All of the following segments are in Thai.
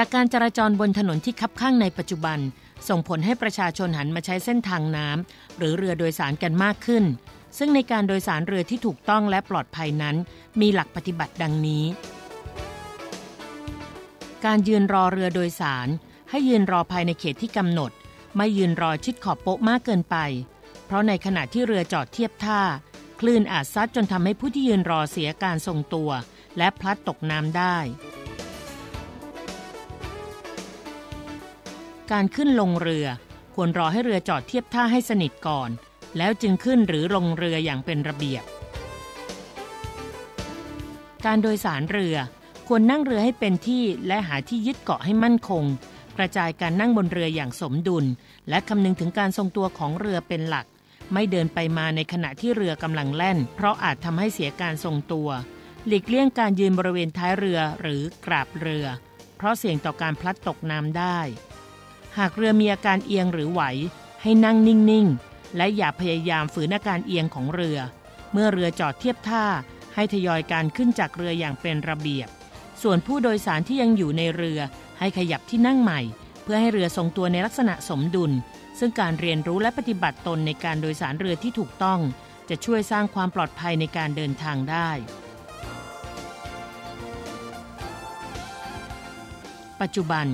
จากการจราจรบนถนนที่คับข้างในปัจจุบัน ส่งผลให้ประชาชนหันมาใช้เส้นทางน้ำหรือเรือโดยสารกันมากขึ้น ซึ่งในการโดยสารเรือที่ถูกต้องและปลอดภัยนั้น มีหลักปฏิบัติดังนี้ การยืนรอเรือโดยสาร ให้ยืนรอภายในเขตที่กำหนด ไม่ยืนรอชิดขอบโป๊ะมากเกินไป เพราะในขณะที่เรือจอดเทียบท่า คลื่นอาจซัดจนทำให้ผู้ที่ยืนรอเสียการทรงตัว และพลัดตกน้ำได้ การขึ้นลงเรือ ควรรอให้เรือจอดเทียบท่าให้สนิทก่อน แล้วจึงขึ้นหรือลงเรืออย่างเป็นระเบียบ การโดยสารเรือควรนั่งเรือให้เป็นที่และหาที่ยึดเกาะให้มั่นคง กระจายการนั่งบนเรืออย่างสมดุล และคำนึงถึงการทรงตัวของเรือเป็นหลัก ไม่เดินไปมาในขณะที่เรือกำลังแล่น เพราะอาจทำให้เสียการทรงตัว หลีกเลี่ยงการยืนบริเวณท้ายเรือหรือกราบเรือ เพราะเสี่ยงต่อการพลัดตกน้ำได้ หากเรือมีอาการเอียงหรือไหว ให้นั่งนิ่งๆ และอย่าพยายามฝืนอาการเอียงของเรือ เมื่อเรือจอดเทียบท่า ให้ทยอยการขึ้นจากเรืออย่างเป็นระเบียบ ส่วนผู้โดยสารที่ยังอยู่ในเรือ ให้ขยับที่นั่งใหม่ เพื่อให้เรือทรงตัวในลักษณะสมดุล ซึ่งการเรียนรู้และปฏิบัติตนในการโดยสารเรือที่ถูกต้อง จะช่วยสร้างความปลอดภัยในการเดินทางได้ปัจจุบัน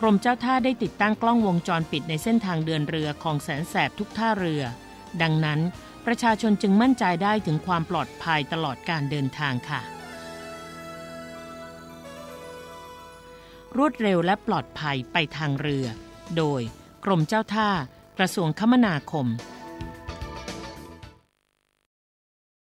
กรมเจ้าท่าได้ติดตั้งกล้องวงจรปิดในเส้นทางเดินเรือของแสนแสบทุกท่าเรือ ดังนั้นประชาชนจึงมั่นใจได้ถึงความปลอดภัยตลอดการเดินทางค่ะ รวดเร็วและปลอดภัยไปทางเรือ โดยกรมเจ้าท่า กระทรวงคมนาคม